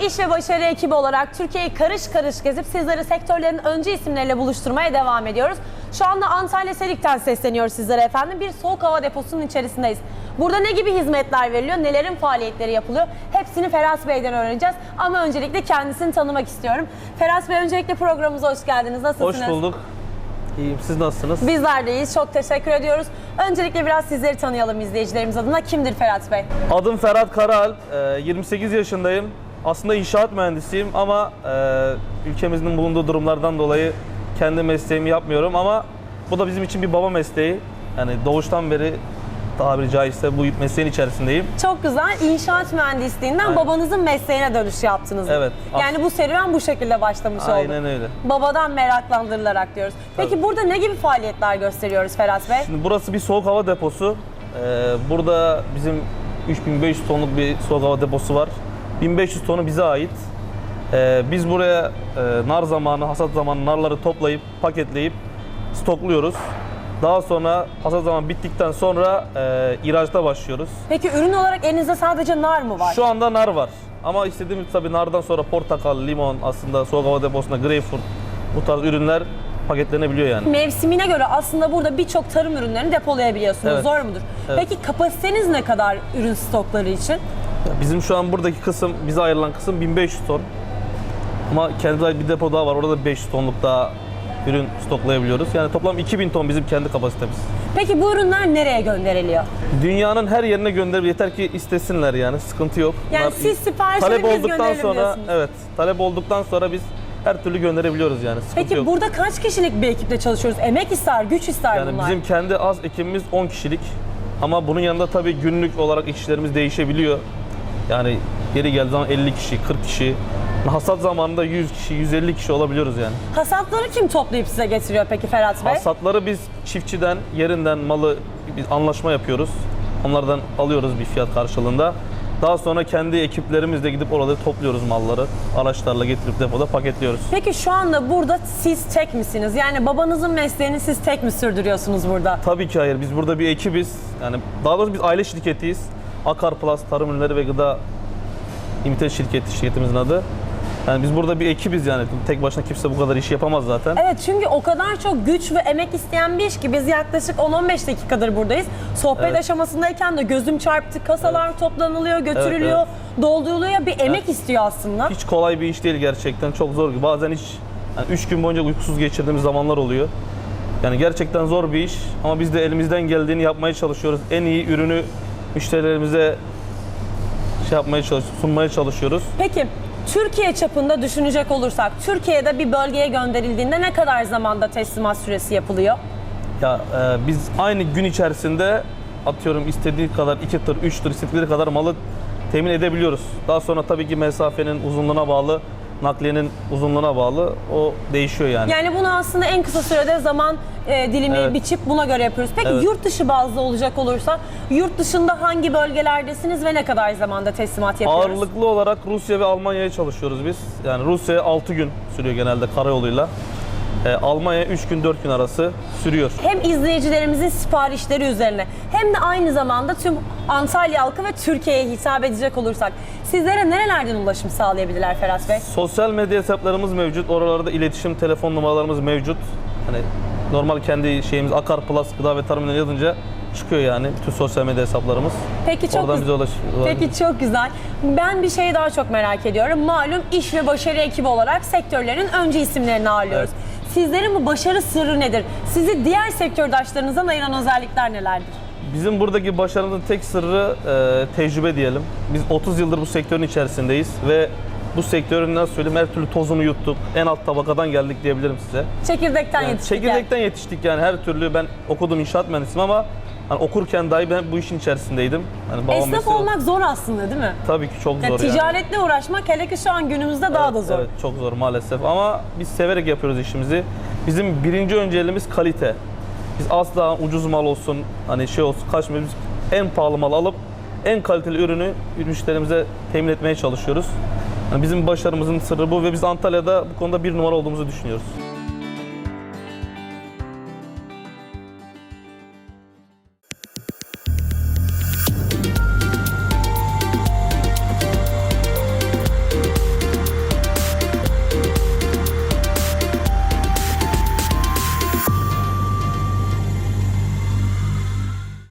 İş ve başarı ekibi olarak Türkiye'yi karış karış gezip sizleri sektörlerin öncü isimleriyle buluşturmaya devam ediyoruz. Şu anda Antalya Selik'ten sesleniyoruz sizlere efendim. Bir soğuk hava deposunun içerisindeyiz. Burada ne gibi hizmetler veriliyor, nelerin faaliyetleri yapılıyor? Hepsini Feras Bey'den öğreneceğiz. Ama öncelikle kendisini tanımak istiyorum. Feras Bey öncelikle programımıza hoş geldiniz. Nasılsınız? Hoş bulduk. İyiyim. Siz nasılsınız? Bizler de iyiyiz. Çok teşekkür ediyoruz. Öncelikle biraz sizleri tanıyalım izleyicilerimiz adına. Kimdir Ferhat Bey? Adım Ferhat Karaal. Ee, 28 yaşındayım. Aslında inşaat mühendisiyim ama e, ülkemizin bulunduğu durumlardan dolayı kendi mesleğimi yapmıyorum ama bu da bizim için bir baba mesleği. Yani doğuştan beri tabiri caizse bu mesleğin içerisindeyim. Çok güzel. İnşaat mühendisliğinden Aynen. babanızın mesleğine dönüş yaptınız. Evet. Yani bu serüven bu şekilde başlamış oldu. Aynen öyle. Babadan meraklandırılarak diyoruz. Peki Tabii. burada ne gibi faaliyetler gösteriyoruz Ferhat Bey? Şimdi burası bir soğuk hava deposu. Ee, burada bizim 3500 tonluk bir soğuk hava deposu var. 1500 tonu bize ait. Ee, biz buraya e, nar zamanı, hasat zamanı narları toplayıp, paketleyip stokluyoruz. Daha sonra hasat zamanı bittikten sonra e, ihracata başlıyoruz. Peki ürün olarak elinizde sadece nar mı var? Şu anda nar var. Ama istediğimiz tabii nardan sonra portakal, limon aslında soğuk hava deposunda greyfurt bu tarz ürünler paketlenebiliyor yani. Mevsimine göre aslında burada birçok tarım ürünlerini depolayabiliyorsunuz. Evet. Zor mudur? Evet. Peki kapasiteniz ne kadar ürün stokları için? Bizim şu an buradaki kısım, bize ayrılan kısım 1500 ton. Ama kendi ait bir depo daha var. Orada da 500 tonluk daha ürün stoklayabiliyoruz. Yani toplam 2000 ton bizim kendi kapasitemiz. Peki bu ürünler nereye gönderiliyor? Dünyanın her yerine gönderip yeter ki istesinler yani sıkıntı yok. Yani Bunlar- siz sipariş talep biz olduktan gönderelim sonra diyorsunuz. evet talep olduktan sonra biz her türlü gönderebiliyoruz yani sıkıntı Peki yok. burada kaç kişilik bir ekiple çalışıyoruz? Emek ister, güç ister yani bunlar. bizim kendi az ekibimiz 10 kişilik. Ama bunun yanında tabii günlük olarak işlerimiz değişebiliyor. Yani geri geldiği zaman 50 kişi, 40 kişi. Hasat zamanında 100 kişi, 150 kişi olabiliyoruz yani. Hasatları kim toplayıp size getiriyor peki Ferhat Bey? Hasatları biz çiftçiden, yerinden malı biz anlaşma yapıyoruz. Onlardan alıyoruz bir fiyat karşılığında. Daha sonra kendi ekiplerimizle gidip orada topluyoruz malları. Araçlarla getirip depoda paketliyoruz. Peki şu anda burada siz tek misiniz? Yani babanızın mesleğini siz tek mi sürdürüyorsunuz burada? Tabii ki hayır. Biz burada bir ekibiz. Yani daha doğrusu biz aile şirketiyiz. Akar Plus Tarım Ürünleri ve Gıda Limited şirketi şirketimizin adı. Yani biz burada bir ekibiz yani. Tek başına kimse bu kadar işi yapamaz zaten. Evet çünkü o kadar çok güç ve emek isteyen bir iş ki biz yaklaşık 10-15 dakikadır buradayız. Sohbet Evet. aşamasındayken de gözüm çarptı. Kasalar toplanılıyor, götürülüyor, dolduruluyor. Ya Bir emek istiyor aslında. Hiç kolay bir iş değil gerçekten. Çok zor. Bazen hiç yani üç gün boyunca uykusuz geçirdiğimiz zamanlar oluyor. Yani gerçekten zor bir iş ama biz de elimizden geldiğini yapmaya çalışıyoruz. En iyi ürünü müşterilerimize şey yapmaya çalış, sunmaya çalışıyoruz. Peki Türkiye çapında düşünecek olursak Türkiye'de bir bölgeye gönderildiğinde ne kadar zamanda teslimat süresi yapılıyor? Ya e, biz aynı gün içerisinde atıyorum istediği kadar 2 tır, 3 tır, istedikleri kadar malı temin edebiliyoruz. Daha sonra tabii ki mesafenin uzunluğuna bağlı, nakliyenin uzunluğuna bağlı o değişiyor yani. Yani bunu aslında en kısa sürede zaman e, dilimi Evet. biçip buna göre yapıyoruz. Peki Evet. yurt dışı bazlı olacak olursa yurt dışında hangi bölgelerdesiniz ve ne kadar zamanda teslimat yapıyoruz? Ağırlıklı olarak Rusya ve Almanya'ya çalışıyoruz biz. Yani Rusya 6 gün sürüyor genelde karayoluyla. E, Almanya 3 gün 4 gün arası sürüyor. Hem izleyicilerimizin siparişleri üzerine hem de aynı zamanda tüm Antalya halkı ve Türkiye'ye hitap edecek olursak sizlere nerelerden ulaşım sağlayabilirler Ferhat Bey? Sosyal medya hesaplarımız mevcut. Oralarda iletişim telefon numaralarımız mevcut. Hani normal kendi şeyimiz Akar Plus Gıda ve Tarım Ürünleri yazınca çıkıyor yani bütün sosyal medya hesaplarımız. Peki çok Oradan bize ulaş. Peki çok güzel. Ben bir şeyi daha çok merak ediyorum. Malum iş ve başarı ekibi olarak sektörlerin önce isimlerini ağırlıyoruz. Sizlerin bu başarı sırrı nedir? Sizi diğer sektördaşlarınızdan ayıran özellikler nelerdir? Bizim buradaki başarımızın tek sırrı e, tecrübe diyelim. Biz 30 yıldır bu sektörün içerisindeyiz ve bu sektörün nasıl söyleyeyim her türlü tozunu yuttuk. En alt tabakadan geldik diyebilirim size. Çekirdekten Yani yetiştik. çekirdekten yetiştik yani her türlü ben okudum inşaat mühendisiyim ama hani okurken dahi ben bu işin içerisindeydim. Hani babam Esnaf olmak zor aslında değil mi? tabii ki çok Yani zor yani. ticaretle uğraşmak hele ki şu an günümüzde daha da zor. Evet çok zor maalesef ama biz severek yapıyoruz işimizi. Bizim birinci önceliğimiz kalite. Biz asla ucuz mal olsun, hani şey olsun kaçmıyoruz. Biz en pahalı mal alıp en kaliteli ürünü müşterimize temin etmeye çalışıyoruz. Yani bizim başarımızın sırrı bu ve biz Antalya'da bu konuda bir numara olduğumuzu düşünüyoruz.